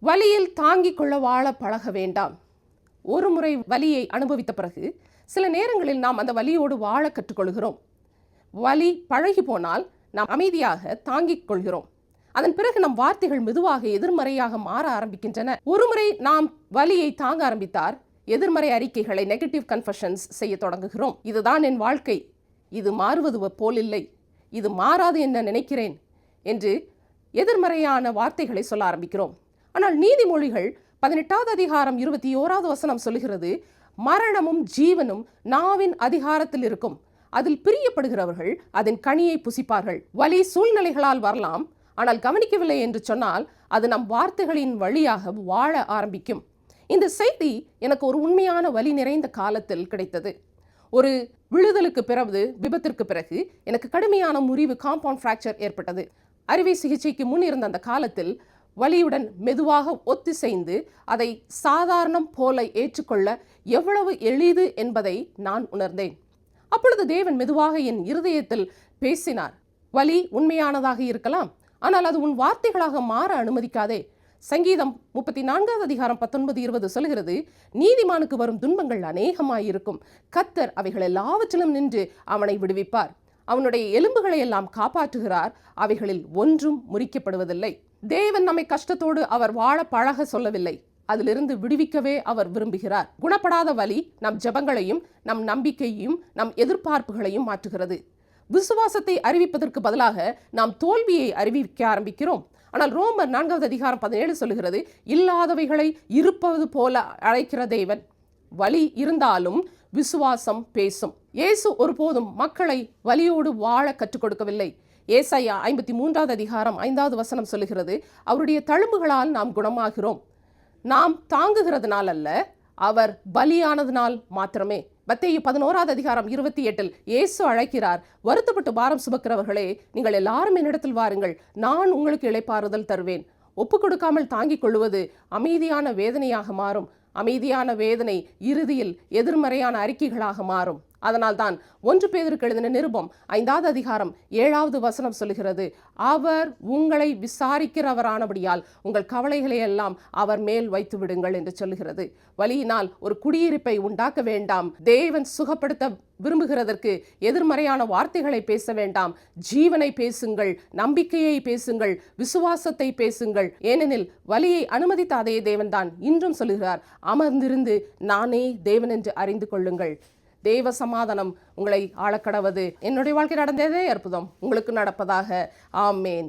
வலியில் தாங்கிக் கொள்ள வாழ பழக வேண்டாம். ஒரு முறை வலியை அனுபவித்த பிறகு சில நேரங்களில் நாம் அந்த வலியோடு வாழ கற்றுக்கொள்கிறோம். வலி பழகி போனால் நாம் அமைதியாக தாங்கிக் கொள்கிறோம். அதன் பிறகு நம் வார்த்தைகள் மெதுவாக எதிர்மறையாக மாற ஆரம்பிக்கின்றன. ஒருமுறை நாம் வலியை தாங்க ஆரம்பித்தார் எதிர்மறை அறிக்கைகளை நெகட்டிவ் கன்ஃபஷன்ஸ் செய்ய தொடங்குகிறோம். இதுதான் என் வாழ்க்கை. இது மாறுவது போலில்லை இது மாறாது என்ன நினைக்கிறேன்? என்று எதிர்மறையான வார்த்தைகளை சொல்ல ஆரம்பிக்கிறோம். ஆனால் நீதிமொழிகள் பதினெட்டாவது அதிகாரம் இருபத்தி ஓராவது வசனம் சொல்லுகிறது மரணமும் ஜீவனும் நாவின் அதிகாரத்தில் இருக்கும். அதில் பிரியப்படுகிறவர்கள் அதன் கனியை புசிப்பார்கள். வலி சூழ்நிலைகளால் வரலாம். ஆனால் கவனிக்கவில்லை என்று சொன்னால் அது நம் வார்த்தைகளின் வழியாக வாழ ஆரம்பிக்கும். இந்த செய்தி எனக்கு ஒரு உண்மையான வலி நிறைந்த காலத்தில் கிடைத்தது. ஒரு விழுதலுக்கு பிறகு விபத்திற்கு பிறகு எனக்கு கடுமையான முறிவு காம்பவுண்ட் ஃப்ராக்சர் ஏற்பட்டது. அறுவை சிகிச்சைக்கு முன் இருந்த அந்த காலத்தில் வலியுடன் மெதுவாக ஒத்திசைந்து அதை சாதாரணம் போல ஏற்றுக்கொள்ள எவ்வளவு எளிது என்பதை நான் உணர்ந்தேன். அப்பொழுது தேவன் மெதுவாக என் இருதயத்தில் பேசினார். வலி உண்மையானதாக இருக்கலாம். ஆனால் அது உன் வார்த்தைகளாக மாற அனுமதிக்காதே. சங்கீதம் முப்பத்தி நான்காவது அதிகாரம் பத்தொன்பது இருபது சொல்கிறது நீதிமானுக்கு வரும் துன்பங்கள் அநேகமாயிருக்கும். கத்தர் அவைகள் எல்லாவற்றிலும் நின்று அவனை விடுவிப்பார். அவனுடைய எலும்புகளை எல்லாம் காப்பாற்றுகிறார். அவைகளில் ஒன்றும் முறிக்கப்படுவதில்லை. தேவன் நம்மை கஷ்டத்தோடு அவர் வாழ பழக சொல்லவில்லை. அதிலிருந்து விடுவிக்கவே அவர் விரும்புகிறார். குணப்படாத வழி நம் ஜெபங்களையும் நம் நம்பிக்கையையும் நம் எதிர்பார்ப்புகளையும் மாற்றுகிறது. விசுவாசத்தை அறிவிப்பதற்கு பதிலாக நாம் தோல்வியை அறிவிக்க ஆரம்பிக்கிறோம். ஆனால் ரோமர் நான்காவது அதிகாரம் பதினேழு சொல்லுகிறது இல்லாதவைகளை இருப்பது போல அழைக்கிற தேவன். வலி இருந்தாலும் விசுவாசம் பேசும். இயேசு ஒருபோதும் மக்களை வலியோடு வாழ கற்றுக் கொடுக்கவில்லை. ஏசாயா ஐம்பத்தி மூன்றாவது அதிகாரம் ஐந்தாவது வசனம் சொல்லுகிறது அவருடைய தழும்புகளால் நாம் குணமாகிறோம். நாம் தாங்குகிறதுனால் அல்ல அவர் பலியானதினால் மாத்திரமே. மத்தேயு பதினோராவது அதிகாரம் இருபத்தி எட்டில் இயேசு அழைக்கிறார் வருத்தப்பட்டு பாரம் சுமக்கிறவர்களே நீங்கள் எல்லாரும் என்னிடத்தில் வாருங்கள் நான் உங்களுக்கு இழைப்பாறுதல் தருவேன். ஒப்பு கொடுக்காமல் தாங்கிக் கொள்வது அமைதியான வேதனையாக மாறும். அமைதியான வேதனை இறுதியில் எதிர்மறையான அறிக்கைகளாக மாறும். அதனால்தான் ஒன்று பேதருக்கு எழுதின நிருபம் ஐந்தாவது அதிகாரம் ஏழாவது வசனம் சொல்லுகிறது அவர் உங்களை விசாரிக்கிறவரானபடியால் உங்கள் கவலைகளை எல்லாம் அவர் மேல் வைத்து விடுங்கள் என்று சொல்லுகிறது. வழியினால் ஒரு குடியிருப்பை உண்டாக்க வேண்டாம். தேவன் சுகப்படுத்த விரும்புகிறதற்கு எதிர்மறையான வார்த்தைகளை பேச வேண்டாம். ஜீவனை பேசுங்கள் நம்பிக்கையை பேசுங்கள் விசுவாசத்தை பேசுங்கள். ஏனெனில் வலியை அனுமதித்த அதே தேவன்தான் இன்றும் சொல்லுகிறார். அமர்ந்திருந்து நானே தேவன் என்று அறிந்து கொள்ளுங்கள். தேவ சமாதானம் உங்களை ஆளக்கடவது. என்னுடைய வாழ்க்கை நடந்ததே அற்புதம். உங்களுக்கு நடப்பதாக. ஆமேன்.